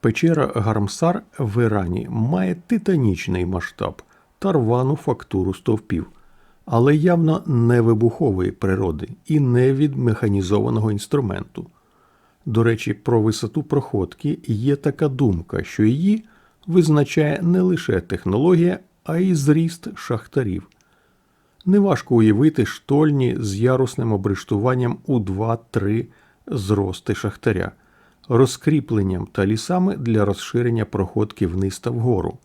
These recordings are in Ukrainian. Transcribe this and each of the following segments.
Печера Гармсар в Ірані має титанічний масштаб та рвану фактуру стовпів, але явно не вибухової природи і не від механізованого інструменту. До речі, про висоту проходки є така думка, що її визначає не лише технологія, а й зріст шахтарів. Неважко уявити штольні з ярусним обрештуванням у 2-3 зрости шахтаря, розкріпленням та лісами для розширення проходки вниз та вгору.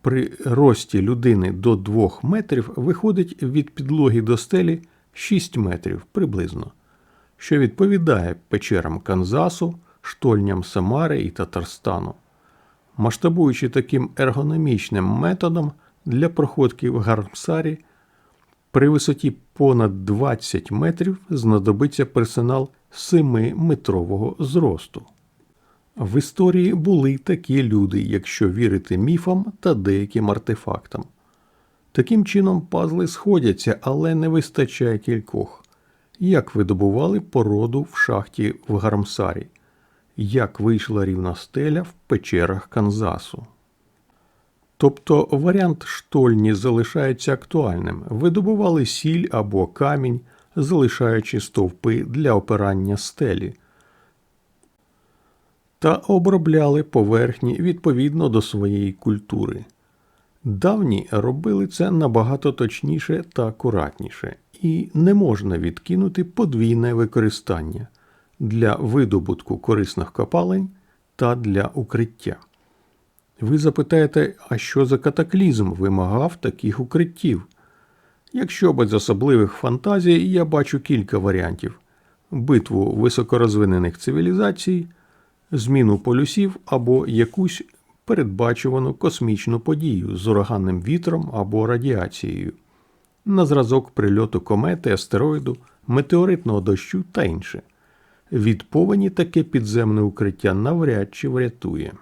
При рості людини до 2 метрів виходить від підлоги до стелі 6 метрів приблизно, що відповідає печерам Канзасу, штольням Самари і Татарстану. Масштабуючи таким ергономічним методом для проходки в Гармсарі, при висоті понад 20 метрів знадобиться персонал 7-метрового зросту. В історії були такі люди, якщо вірити міфам та деяким артефактам. Таким чином пазли сходяться, але не вистачає кількох. Як видобували породу в шахті в Гармсарі? Як вийшла рівна стеля в печерах Канзасу? Тобто варіант штольні залишається актуальним. Видобували сіль або камінь, залишаючи стовпи для опирання стелі, та обробляли поверхні відповідно до своєї культури. Давні робили це набагато точніше та акуратніше, і не можна відкинути подвійне використання для видобутку корисних копалень та для укриття. Ви запитаєте, а що за катаклізм вимагав таких укриттів? Якщо без особливих фантазій, я бачу кілька варіантів: битву високорозвинених цивілізацій, зміну полюсів або якусь передбачувану космічну подію з ураганним вітром або радіацією, на зразок прильоту комети, астероїду, метеоритного дощу та інше. Від повені таке підземне укриття навряд чи врятує.